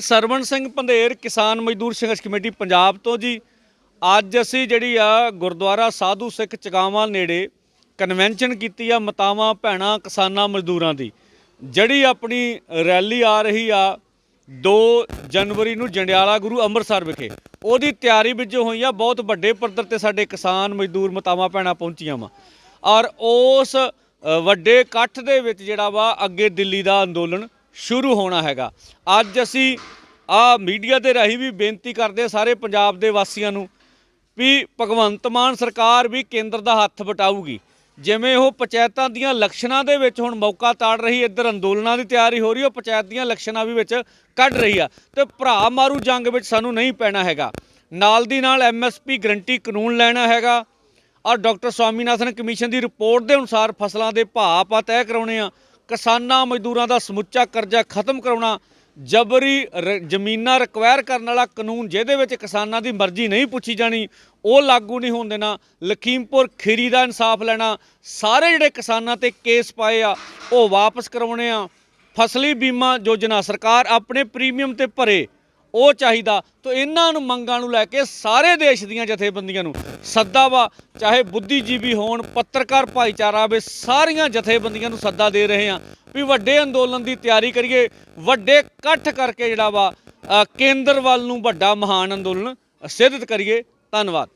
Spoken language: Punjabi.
ਸਰਵਣ ਸਿੰਘ ਪੰਧੇਰ, ਕਿਸਾਨ ਮਜ਼ਦੂਰ ਸੰਘਰਸ਼ ਕਮੇਟੀ, ਪੰਜਾਬ ਤੋਂ ਜੀ। ਅੱਜ ਅਸੀਂ ਜਿਹੜੀ ਆ ਗੁਰਦੁਆਰਾ ਸਾਧੂ ਸਿੱਖ ਚਗਾਵਾਂ ਨੇੜੇ ਕਨਵੈਨਸ਼ਨ ਕੀਤੀ ਆ ਮਤਾਵਾਂ, ਭੈਣਾਂ, ਕਿਸਾਨਾਂ, ਮਜ਼ਦੂਰਾਂ ਦੀ। ਜਿਹੜੀ ਆਪਣੀ ਰੈਲੀ ਆ ਰਹੀ ਆ 2 ਜਨਵਰੀ ਨੂੰ ਜੰਡਿਆਲਾ ਗੁਰੂ ਅੰਮ੍ਰਿਤਸਰ ਵਿਖੇ। ਉਹਦੀ ਤਿਆਰੀ ਵਿੱਚ ਜੋ ਹੋਈ ਆ, ਬਹੁਤ ਵੱਡੇ ਪੱਧਰ ਤੇ ਸਾਡੇ ਕਿਸਾਨ, ਮਜ਼ਦੂਰ, ਮਤਾਵਾਂ, ਭੈਣਾਂ ਪਹੁੰਚੀਆਂ ਵਾ। ਔਰ ਉਸ ਵੱਡੇ ਇਕੱਠ ਦੇ ਵਿੱਚ ਜਿਹੜਾ ਵਾ ਅੱਗੇ ਦਿੱਲੀ ਦਾ ਅੰਦੋਲਨ ਸ਼ੁਰੂ ਹੋਣਾ ਹੈਗਾ। ਅੱਜ ਅਸੀਂ ਆ ਮੀਡੀਆ ਦੇ ਰਾਹੀਂ ਵੀ ਬੇਨਤੀ ਕਰਦੇ ਹਾਂ ਸਾਰੇ ਪੰਜਾਬ ਦੇ ਵਾਸੀਆਂ ਨੂੰ ਵੀ ਭਗਵੰਤ ਮਾਨ ਸਰਕਾਰ ਵੀ ਕੇਂਦਰ ਦਾ ਹੱਥ ਵਟਾਊਗੀ। ਜਿਵੇਂ ਉਹ ਪੰਚਾਇਤਾਂ ਦੀਆਂ ਇਲੈਕਸ਼ਨਾਂ ਦੇ ਵਿੱਚ ਹੁਣ ਮੌਕਾ ਤਾੜ ਰਹੀ ਇੱਧਰ ਅੰਦੋਲਨਾਂ ਦੀ ਤਿਆਰੀ ਹੋ ਰਹੀ ਉਹ ਪੰਚਾਇਤ ਦੀਆਂ ਇਲੈਕਸ਼ਨਾਂ ਵੀ ਵਿੱਚ ਕੱਢ ਰਹੀ ਆ। ਤੇ ਭਰਾ ਮਾਰੂ ਜੰਗ ਵਿੱਚ ਸਾਨੂੰ ਨਹੀਂ ਪੈਣਾ ਹੈਗਾ। ਨਾਲ ਦੀ ਨਾਲ ਐਮਐਸਪੀ ਗਰੰਟੀ ਕਾਨੂੰਨ ਲੈਣਾ ਹੈਗਾ। ਔਰ ਡਾਕਟਰ ਸਵਾਮੀਨਾਥਨ ਕਮਿਸ਼ਨ ਦੀ ਰਿਪੋਰਟ ਦੇ ਅਨੁਸਾਰ ਫਸਲਾਂ ਦੇ ਭਾਅ ਆਪਾਂ ਤੈਅ ਕਰਾਉਣੇ ਆ। ਕਿਸਾਨਾਂ ਮਜ਼ਦੂਰਾਂ ਦਾ ਸਮੁੱਚਾ ਕਰਜ਼ਾ ਖਤਮ ਕਰਾਉਣਾ, ਜਬਰੀ ਰ- ਜ਼ਮੀਨਾਂ ਰਿਕਵਾਇਰ ਕਰਨ ਵਾਲਾ ਕਾਨੂੰਨ ਜਿਹਦੇ ਵਿੱਚ ਕਿਸਾਨਾਂ ਦੀ ਮਰਜ਼ੀ ਨਹੀਂ ਪੁੱਛੀ ਜਾਣੀ, ਉਹ ਲਾਗੂ ਨਹੀਂ ਹੋਣ ਦੇਣਾ, ਲਖੀਮਪੁਰ ਖੀਰੀ ਦਾ ਇਨਸਾਫ ਲੈਣਾ, ਸਾਰੇ ਜਿਹੜੇ ਕਿਸਾਨਾਂ ਤੇ ਕੇਸ ਪਾਏ ਆ, ਉਹ ਵਾਪਸ ਕਰਾਉਣੇ ਆ। ਫਸਲੀ ਬੀਮਾ ਯੋਜਨਾ ਸਰਕਾਰ ਆਪਣੇ ਪ੍ਰੀਮੀਅਮ ਤੇ ਭਰੇ ਉਹ ਚਾਹੀਦਾ। ਤਾਂ ਇਹਨਾਂ ਨੂੰ ਮੰਗਾਂ ਨੂੰ ਲੈ ਕੇ ਸਾਰੇ ਦੇਸ਼ ਦੀਆਂ ਜਥੇਬੰਦੀਆਂ ਨੂੰ ਸੱਦਾ ਵਾ, ਚਾਹੇ ਬੁੱਧੀਜੀਵੀ ਹੋਣ, ਪੱਤਰਕਾਰ ਭਾਈਚਾਰਾ ਵੇ ਸਾਰੀਆਂ ਜਥੇਬੰਦੀਆਂ ਨੂੰ ਸੱਦਾ ਦੇ ਰਹੇ ਆ ਵੀ ਵੱਡੇ ਅੰਦੋਲਨ ਦੀ ਤਿਆਰੀ ਕਰੀਏ। ਵੱਡੇ ਇਕੱਠ ਕਰਕੇ ਜਿਹੜਾ ਵਾ ਕੇਂਦਰ ਵੱਲ ਨੂੰ ਵੱਡਾ ਮਹਾਨ ਅੰਦੋਲਨ ਸਿੱਧਿਤ ਕਰੀਏ। ਧੰਨਵਾਦ।